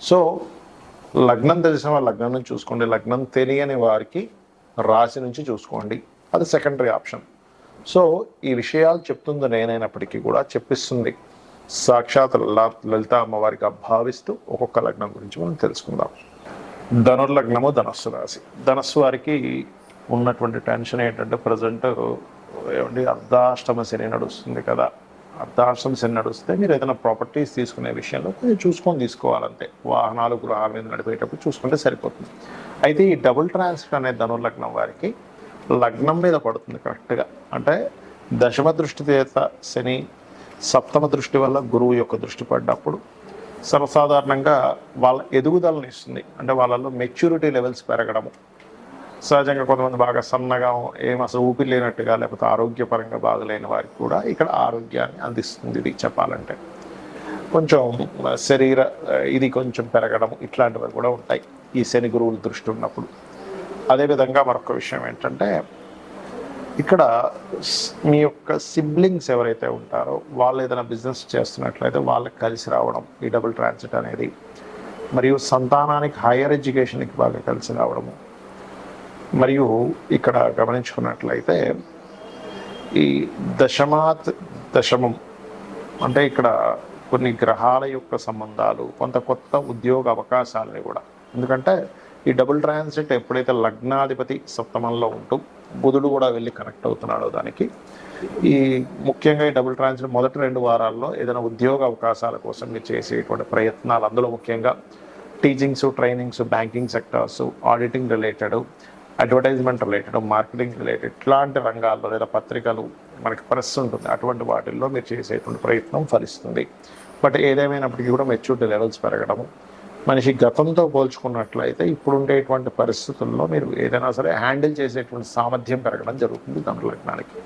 So లగ్నం తెలిసిన వారు లగ్నం నుంచి చూసుకోండి. లగ్నం తెలియని వారికి రాశి నుంచి చూసుకోండి. అది సెకండరీ ఆప్షన్ సో ఈ విషయాలు చెప్తుంది నేనైనప్పటికీ కూడా చెప్పిస్తుంది. సాక్షాత్ లలిత అమ్మవారిగా భావిస్తూ ఒక్కొక్క లగ్నం గురించి మనం తెలుసుకుందాం. ధనుర్లగ్నము ధనస్సు రాశి. ధనస్సు వారికి ఉన్నటువంటి టెన్షన్ ఏంటంటే ప్రజెంట్ ఏమండి అర్ధాష్టమ శని నడుస్తుంది కదా. అర్థాశ్రమ శని నడుస్తే మీరు ఏదైనా ప్రాపర్టీస్ తీసుకునే విషయంలో కొంచెం చూసుకొని తీసుకోవాలంటే వాహనాలు గృహాల మీద నడిపేటప్పుడు చూసుకుంటే సరిపోతుంది. అయితే ఈ డబుల్ ట్రాన్స్ఫర్ అనే ధనుర్లగ్నం వారికి లగ్నం మీద పడుతుంది కరెక్ట్గా అంటే దశమ దృష్టి చేత శని సప్తమ దృష్టి వల్ల గురువు యొక్క దృష్టి పడ్డప్పుడు సర్వసాధారణంగా వాళ్ళ ఎదుగుదలను ఇస్తుంది. అంటే వాళ్ళలో మెచ్యూరిటీ లెవెల్స్ పెరగడము. సహజంగా కొంతమంది బాగా సన్నగా ఏం అసలు ఊపిరి లేనట్టుగా లేకపోతే ఆరోగ్యపరంగా బాగలేని వారికి కూడా ఇక్కడ ఆరోగ్యాన్ని అందిస్తుంది ఇది చెప్పాలంటే. కొంచెం శరీర ఇది కొంచెం పెరగడం ఇట్లాంటివి కూడా ఉంటాయి ఈ శని గురువుల దృష్టి ఉన్నప్పుడు. అదేవిధంగా మరొక విషయం ఏంటంటే ఇక్కడ మీ యొక్క సిబ్లింగ్స్ ఎవరైతే ఉంటారో వాళ్ళు ఏదైనా బిజినెస్ చేస్తున్నట్లయితే వాళ్ళకి కలిసి రావడం ఈ డబుల్ ట్రాన్సిట్ అనేది మరియు సంతానానికి హైయర్ ఎడ్యుకేషన్కి బాగా కలిసి రావడము మరియు ఇక్కడ గమనించుకున్నట్లయితే ఈ దశమాత్ దశమం అంటే ఇక్కడ కొన్ని గ్రహాల యొక్క సంబంధాలు కొంత కొత్త ఉద్యోగ అవకాశాలని కూడా. ఎందుకంటే ఈ డబుల్ ట్రాన్సిట్ ఎప్పుడైతే లగ్నాధిపతి సప్తమంలో ఉంటూ బుధుడు కూడా వెళ్ళి కనెక్ట్ అవుతున్నాడో దానికి ఈ ముఖ్యంగా ఈ డబుల్ ట్రాన్సిట్ మొదటి రెండు వారాల్లో ఏదైనా ఉద్యోగ అవకాశాల కోసం మీరు చేసేటువంటి ప్రయత్నాలు అందులో ముఖ్యంగా teachings trainings banking sectors auditing related advertisement related marketing related ఇట్లాంటి రంగాల్లో లేదా పత్రికలు మనకి ప్రెస్ ఉంటుంది. అటువంటి వాటిల్లో మీరు చేసేటువంటి ప్రయత్నం ఫలిస్తుంది. బట్ ఏదేమైనప్పటికీ కూడా మెచ్యూరిటీ లెవెల్స్ పెరగడము మనిషి గతంతో పోల్చుకున్నట్లయితే ఇప్పుడుండేటువంటి పరిస్థితుల్లో మీరు ఏదైనా సరే హ్యాండిల్ చేసేటువంటి సామర్థ్యం పెరగడం జరుగుతుంది ధనులగ్నానికి.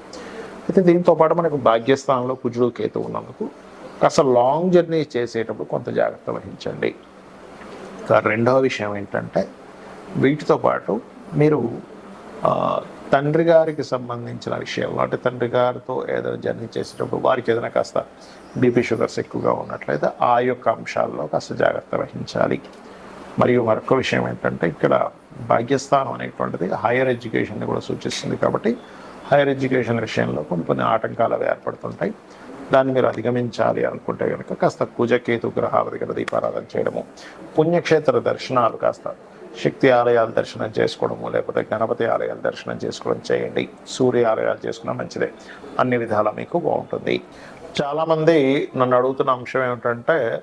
అయితే దీంతో పాటు మనకు భాగ్యస్థానంలో కుజుడు కేతు ఉన్నందుకు కాస్త లాంగ్ జర్నీ చేసేటప్పుడు కొంత జాగ్రత్త వహించండి. రెండవ విషయం ఏంటంటే వీటితో పాటు మీరు తండ్రి గారికి సంబంధించిన విషయం అంటే తండ్రి గారితో ఏదైనా జర్నీ చేసేటప్పుడు వారికి ఏదైనా కాస్త బీపీ షుగర్స్ ఎక్కువగా ఉన్నట్లయితే ఆ యొక్క అంశాల్లో కాస్త జాగ్రత్త వహించాలి. మరియు మరొక విషయం ఏంటంటే ఇక్కడ భాగ్యస్థానం అనేటువంటిది హైయర్ ఎడ్యుకేషన్ని కూడా సూచిస్తుంది కాబట్టి హైయర్ ఎడ్యుకేషన్ విషయంలో కొన్ని కొన్ని ఆటంకాలు అవి ఏర్పడుతుంటాయి. దాన్ని మీరు అధిగమించాలి అనుకుంటే కనుక కాస్త కుజకేతు గ్రహాల దగ్గర దీపారాధన చేయడము పుణ్యక్షేత్ర దర్శనాలు కాస్త శక్తి ఆలయాలు దర్శనం చేసుకోవడము లేకపోతే గణపతి ఆలయాలు దర్శనం చేసుకోవడం చేయండి. సూర్య ఆలయాలు చేసుకున్న మంచిదే. అన్ని విధాలా మీకు బాగుంటుంది. చాలామంది నన్ను అడుగుతున్న అంశం ఏమిటంటే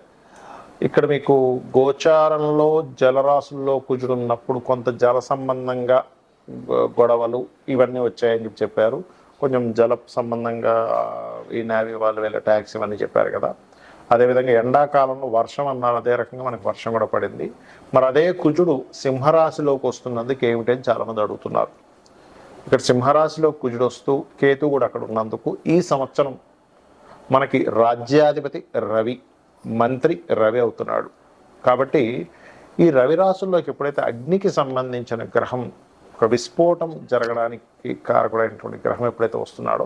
ఇక్కడ మీకు గోచారంలో జలరాశుల్లో కుజుడున్నప్పుడు కొంత జల సంబంధంగా గొడవలు ఇవన్నీ వచ్చాయని చెప్పి చెప్పారు. కొంచెం జల సంబంధంగా ఈ నావీ వాళ్ళు వెళ్ళే ట్యాక్స్ ఇవన్నీ చెప్పారు కదా. అదేవిధంగా ఎండాకాలంలో వర్షం అన్నారు అదే రకంగా మనకు వర్షం కూడా పడింది. మరి అదే కుజుడు సింహరాశిలోకి వస్తున్నందుకు ఏమిటని చాలామంది అడుగుతున్నారు. ఇక్కడ సింహరాశిలో కుజుడు వస్తూ కేతు కూడా అక్కడ ఉన్నందుకు ఈ సంవత్సరం మనకి రాజ్యాధిపతి రవి మంత్రి రవి అవుతున్నాడు. కాబట్టి ఈ రవి రాశుల్లోకి ఎప్పుడైతే అగ్నికి సంబంధించిన గ్రహం ఒక విస్ఫోటం జరగడానికి కారకుడైనటువంటి గ్రహం ఎప్పుడైతే వస్తున్నాడో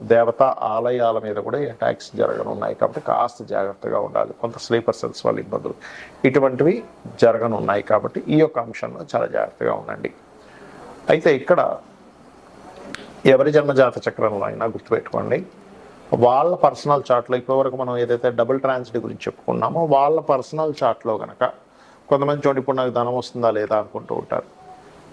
దేవతా ఆలయాల మీద కూడా ఈ అటాక్స్ జరగనున్నాయి కాబట్టి కాస్త జాగ్రత్తగా ఉండాలి. కొంత స్లీపర్ సెల్స్ వాళ్ళ ఇబ్బందులు. ఇటువంటివి జరగనున్నాయి కాబట్టి ఈ యొక్క అంశంలో చాలా జాగ్రత్తగా ఉండండి. అయితే ఇక్కడ ఎవరి జన్మజాత చక్రంలో అయినా గుర్తుపెట్టుకోండి. వాళ్ళ పర్సనల్ చార్ట్లో ఇప్పటివరకు మనం ఏదైతే డబుల్ ట్రాన్సిటీ గురించి చెప్పుకున్నామో వాళ్ళ పర్సనల్ చార్ట్లో కనుక కొంతమంది చూడండి ఇప్పుడు నాకు ధనం వస్తుందా లేదా అనుకుంటూ ఉంటారు.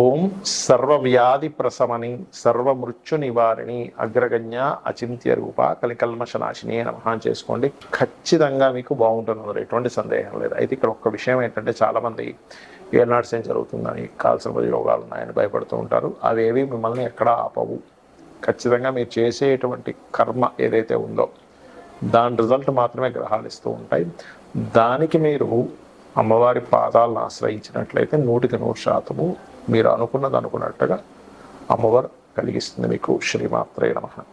ఓం సర్వవ్యాధి ప్రసమని సర్వమృత్యు నివారిణి అగ్రగణ్య అచింత్య రూప కలికల్మషనాశిని నమః చేసుకోండి. ఖచ్చితంగా మీకు బాగుంటుంది ఎటువంటి సందేహం లేదు. అయితే ఇక్కడ ఒక్క విషయం ఏంటంటే చాలామంది ఏనాడు సేం జరుగుతుందని కాల్సిన యోగాలు ఉన్నాయని భయపడుతూ ఉంటారు. అవేవి మిమ్మల్ని ఎక్కడా ఆపవు. ఖచ్చితంగా మీరు చేసేటువంటి కర్మ ఏదైతే ఉందో దాని రిజల్ట్ మాత్రమే గ్రహాలు ఇస్తూ ఉంటాయి. దానికి మీరు అమ్మవారి పాదాలను ఆశ్రయించినట్లయితే నూటికి నూరు శాతము మీరు అనుకున్నది అనుకున్నట్టుగా అమ్మవారు కలిగిస్తుంది మీకు శ్రీమాత్రే నమ.